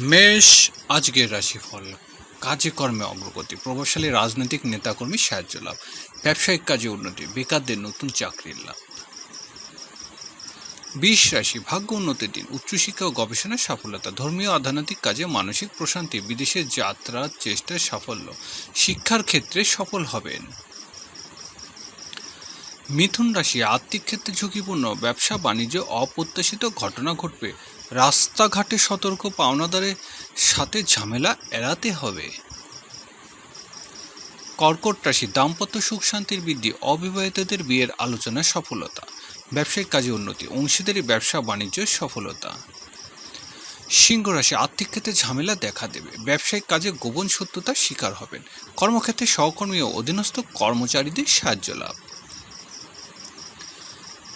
মেষ, আজকের রাশিফল। কাজে কর্মে অগ্রগতি। প্রভাবশালী রাজনৈতিক নেতাকর্মী সাহায্য লাভ। ব্যবসায়িক কাজে উন্নতি। বেকারদের নতুন চাকরির লাভ। বিশ রাশি, ভাগ্য উন্নতির দিন। উচ্চশিক্ষা ও গবেষণার সফলতা ধর্মীয় আধ্যাত্মিক কাজে মানসিক প্রশান্তি। বিদেশে যাত্রার চেষ্টায় সাফল্য। শিক্ষার ক্ষেত্রে সফল হবেন। মিথুন রাশি আর্থিক ক্ষেত্রে ঝুঁকিপূর্ণ, ব্যবসা, বাণিজ্য, অপ্রত্যাশিত ঘটনা ঘটবে। রাস্তাঘাটে সতর্ক, পাওনাদারের সাথে ঝামেলা এড়াতে হবে। কর্কট রাশি, দাম্পত্য সুখ শান্তির বৃদ্ধি, অবিবাহিতদের বিয়ের আলোচনায় সফলতা, ব্যবসায়িক কাজে উন্নতি, অংশীদারি, ব্যবসা, বাণিজ্য, সফলতা। সিংহ রাশি, আর্থিক ক্ষেত্রে ঝামেলা দেখা দেবে। ব্যবসায়িক কাজে গোপন সত্যতার শিকার হবেন। কর্মক্ষেত্রে সহকর্মী ও অধীনস্থ কর্মচারীদের সাহায্য লাভ।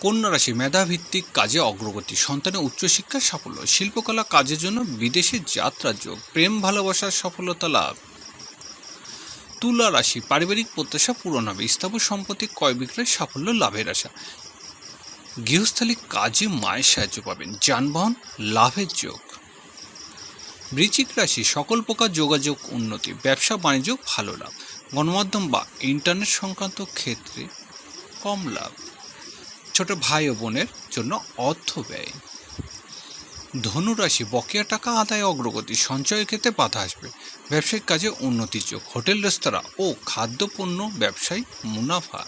কন্যা রাশি মেধাভিত্তিক কাজে অগ্রগতি, সন্তানের উচ্চশিক্ষার সাফল্য, শিল্পকলা কাজের জন্য বিদেশে যাত্রার যোগ, প্রেম, ভালোবাসার সফলতা লাভ। তুলা রাশি, পারিবারিক প্রত্যাশা পূরণ হবে, স্থাবর সম্পত্তি ক্রয় বিক্রয় সাফল্য, লাভের আশা। গৃহস্থালী কাজে মায়ের সাহায্য পাবেন, যানবাহন লাভের যোগ। বৃচিক রাশি, সকল প্রকার যোগাযোগ উন্নতি, ব্যবসা, বাণিজ্য, ভালো লাভ। গণমাধ্যম বা ইন্টারনেট সংক্রান্ত ক্ষেত্রে কম লাভ। ছোট ভাই ও বোনের জন্য অর্থ ব্যয়। ধনুরাশি বকেয়া টাকা আদায় অগ্রগতি সঞ্চয় ক্ষেত্রে বাধা আসবে। ব্যবসায়িক কাজে উন্নতির যোগ, হোটেল, রেস্তোরাঁ ও খাদ্যপণ্য ব্যবসায়ী মুনাফা।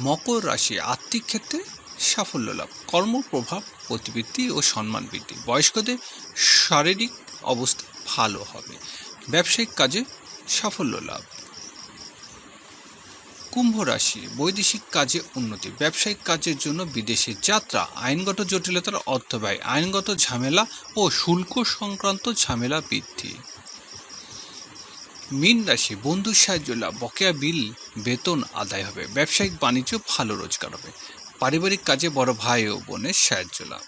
মকর রাশি আর্থিক ক্ষেত্রে সাফল্য লাভ কর্ম প্রভাব প্রতিবৃত্তি ও সম্মান বৃদ্ধি। বয়স্কদের শারীরিক অবস্থা ভালো হবে। ব্যবসায়িক কাজে সাফল্য লাভ। কুম্ভ রাশি বৈদেশিক কাজে উন্নতি, ব্যবসায়িক কাজের জন্য বিদেশে যাত্রা, আইনগত জটিলতার অর্থ ব্যয় আইনগত ঝামেলা ও শুল্ক সংক্রান্ত ঝামেলা বৃদ্ধি। মীন রাশি বন্ধুর সাহায্য লাভ, বকেয়া বিল, বেতন আদায় হবে, ব্যবসায়িক বাণিজ্য ভালো রোজগার হবে, পারিবারিক কাজে বড় ভাই ও বোনের সাহায্য লাভ।